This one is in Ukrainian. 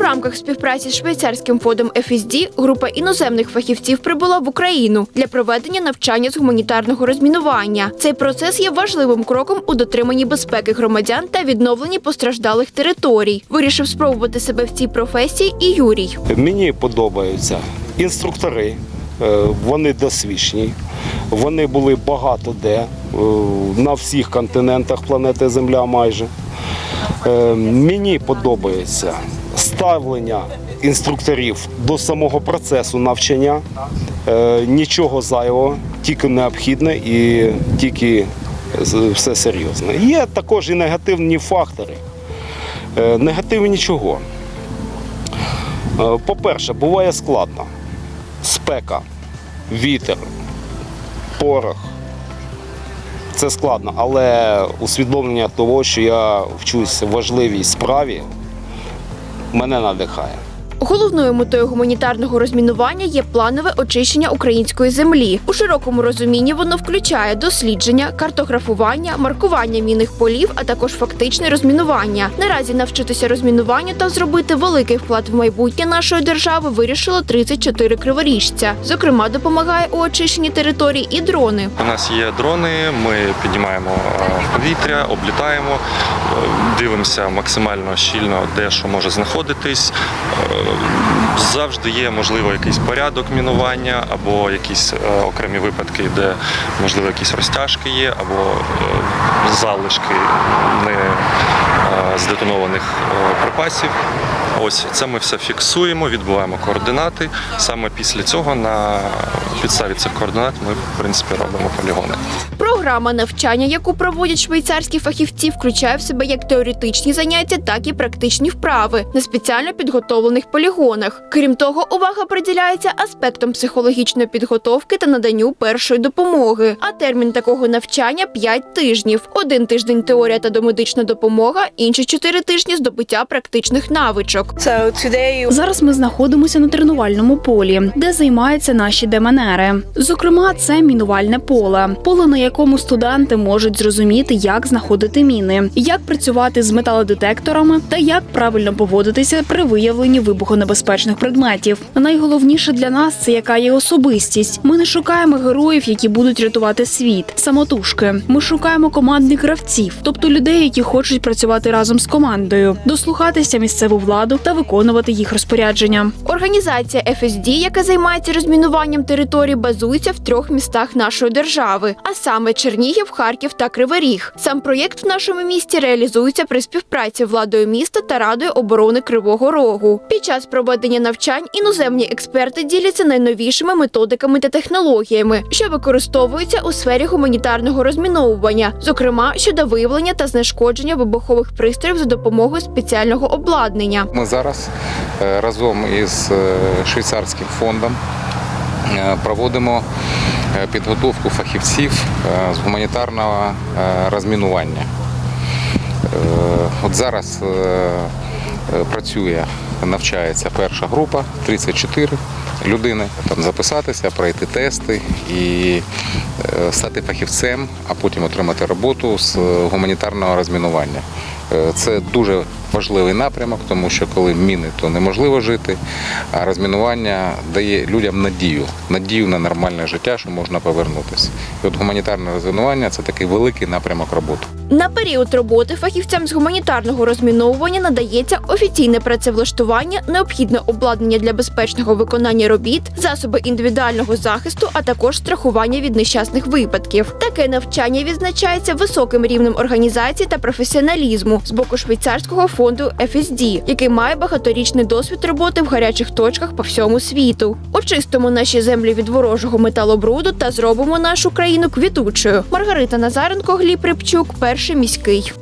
рамках співпраці з швейцарським фондом FSD група іноземних фахівців прибула в Україну для проведення навчання з гуманітарного розмінування. Цей процес є важливим кроком у дотриманні безпеки громадян та відновленні постраждалих територій. Вирішив спробувати себе в цій професії і Юрій. Мені подобаються інструктори, е, вони досвідчені. Вони були багато де, е, на всіх континентах планети Земля майже. Е, Мені подобається ставлення інструкторів до самого процесу навчання. Е, Нічого зайвого, тільки необхідне і тільки все серйозно. Є також і негативні фактори. Е, Негативні чого? Е, По-перше, буває складно. Спека, вітер, порох. Це складно, але усвідомлення того, що я вчусь важливій справі, мене надихає. Головною метою гуманітарного розмінування є планове очищення української землі. У широкому розумінні воно включає дослідження, картографування, маркування мінних полів, а також фактичне розмінування. Наразі навчитися розмінуванню та зробити великий вклад в майбутнє нашої держави вирішило 34 криворіжця. Зокрема, допомагає у очищенні територій і дрони. У нас є дрони, ми піднімаємо е, повітря, облітаємо, е, дивимося максимально щільно, де що може знаходитись. Завжди є можливо якийсь порядок мінування або якісь е, окремі випадки, де можливо якісь розтяжки є, або е, залишки не е, здетонованих припасів. Ось це ми все фіксуємо, відбуваємо координати. Саме після цього на підставі цих координат ми в принципі робимо полігони. Програма навчання, яку проводять швейцарські фахівці, включає в себе як теоретичні заняття, так і практичні вправи на спеціально підготовлених полігонах. Крім того, увага приділяється аспектам психологічної підготовки та наданню першої допомоги. А термін такого навчання 5 тижнів. Один тиждень теорія та домедична допомога, інші 4 тижні здобуття практичних навичок. Зараз ми знаходимося на тренувальному полі, де займаються наші демонери. Зокрема, це мінувальне поле, поле, на якому студенти можуть зрозуміти, як знаходити міни, як працювати з металодетекторами та як правильно поводитися при виявленні вибухонебезпечних предметів. Найголовніше для нас це яка є особистість. Ми не шукаємо героїв, які будуть рятувати світ, самотужки. Ми шукаємо командних гравців, тобто людей, які хочуть працювати разом з командою, дослухатися місцеву владу та виконувати їх розпорядження. Організація FSD, яка займається розмінуванням територій, базується в трьох містах нашої держави, а саме Чернігів, Харків та Кривий. Сам проєкт в нашому місті реалізується при співпраці владою міста та радою оборони Кривого Рогу. Під час проведення навчань іноземні експерти діляться найновішими методиками та технологіями, що використовуються у сфері гуманітарного розміновування, зокрема щодо виявлення та знешкодження вибухових пристроїв за допомогою спеціального обладнання. Ми зараз е, разом із е, швейцарським фондом е, проводимо підготовку фахівців з гуманітарного розмінування. От зараз працює, навчається перша група, 34 людини. Там записатися, пройти тести і стати фахівцем, а потім отримати роботу з гуманітарного розмінування. Е, Це дуже важливий напрямок, тому що коли міни, то неможливо жити, а розмінування дає людям надію, надію на нормальне життя, що можна повернутися. І от гуманітарне розмінування це такий великий напрямок роботи. На період роботи фахівцям з гуманітарного розміновування надається офіційне працевлаштування, необхідне обладнання для безпечного виконання робіт, засоби індивідуального захисту, а також страхування від нещасних випадків. Таке навчання відзначається високим рівнем організації та професіоналізму з боку швейцарського фонду FSD, який має багаторічний досвід роботи в гарячих точках по всьому світу. Очистимо наші землі від ворожого металобруду та зробимо нашу країну квітучою. Маргарита Назаренко, Гліб Рибчук, перший міський.